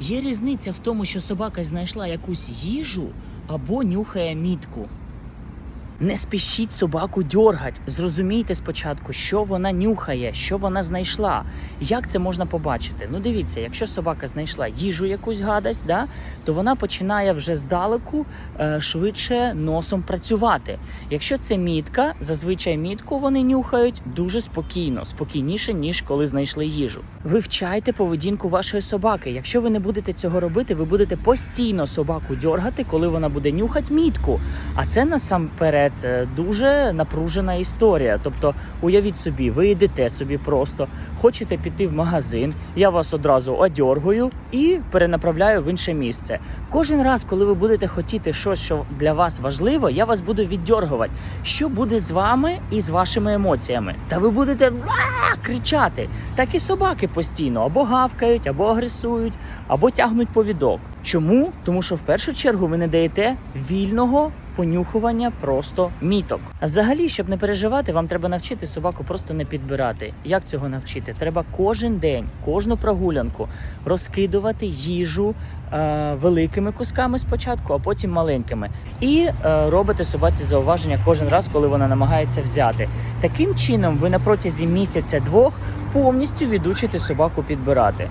Є різниця в тому, що собака знайшла якусь їжу або нюхає мітку. Не спішіть собаку дьоргать. Зрозумійте спочатку, що вона нюхає, що вона знайшла. Як це можна побачити? Ну дивіться, якщо собака знайшла їжу якусь гадость, да, то вона починає вже здалеку е, швидше носом працювати. Якщо це мітка, зазвичай мітку вони нюхають дуже спокійно, спокійніше, ніж коли знайшли їжу. Вивчайте поведінку вашої собаки. Якщо ви не будете цього робити, ви будете постійно собаку дьоргати, коли вона буде нюхати мітку. А це насамперед е, дуже напружена історія. Тобто, уявіть собі, ви йдете собі просто, хочете піти в магазин, я вас одразу одьоргую і перенаправляю в інше місце. Кожен раз, коли ви будете хотіти щось, що для вас важливо, я вас буду віддьоргувати. Що буде з вами і з вашими емоціями? Та ви будете кричати. Так і собаки постійно або гавкають, або агресують, або тягнуть повідок. Чому? Тому що в першу чергу ви не даєте вільного понюхування просто міток. А взагалі, щоб не переживати, вам треба навчити собаку просто не підбирати. Як цього навчити? Треба кожен день, кожну прогулянку розкидувати їжу е, великими кусками спочатку, а потім маленькими. І е, робите собаці зауваження кожен раз, коли вона намагається взяти. Таким чином, ви на протязі місяця-двох повністю відучите собаку підбирати.